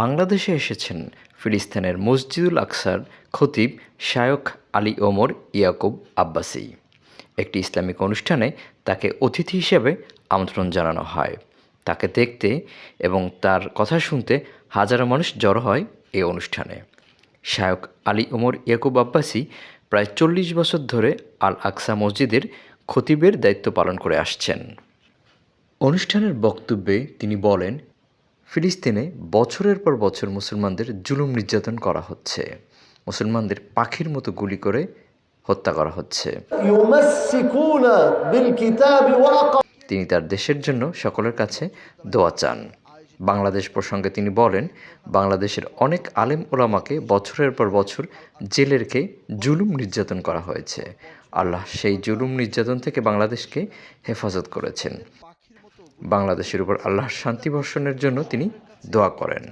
বাংলাদেশে এসেছেন ফিলিস্তিনের মসজিদুল আকসার খতিব শায়খ আলী ওমর ইয়াকুব আব্বাসী। একটি ইসলামিক অনুষ্ঠানে তাকে অতিথি হিসেবে আমন্ত্রণ জানানো হয়। তাকে দেখতে এবং তার কথা শুনতে হাজারো মানুষ জড়ো হয় এই অনুষ্ঠানে। শায়ক আলী ওমর ইয়াকুব আব্বাসী প্রায় চল্লিশ বছর ধরে আল আকসা মসজিদের খতিবের দায়িত্ব পালন করে আসছেন। অনুষ্ঠানের বক্তব্যে তিনি বলেন ফিলিস্তিনে বছরের পর বছর মুসলমানদের জুলুম নির্যাতন করা হচ্ছে। মুসলমানদের পাখির মতো গুলি করে হত্যা করা হচ্ছে। তিনি তার দেশের জন্য সকলের কাছে দোয়া চান। বাংলাদেশ প্রসঙ্গে তিনি বলেন বাংলাদেশের অনেক আলেম ওলামাকে বছরের পর বছর জেলে রেখে জুলুম নির্যাতন করা হয়েছে। আল্লাহ সেই জুলুম নির্যাতন থেকে বাংলাদেশকে হেফাজত করেছেন। বাংলাদেশের উপর আল্লাহর শান্তি বর্ষণের জন্য তিনি দোয়া করেন।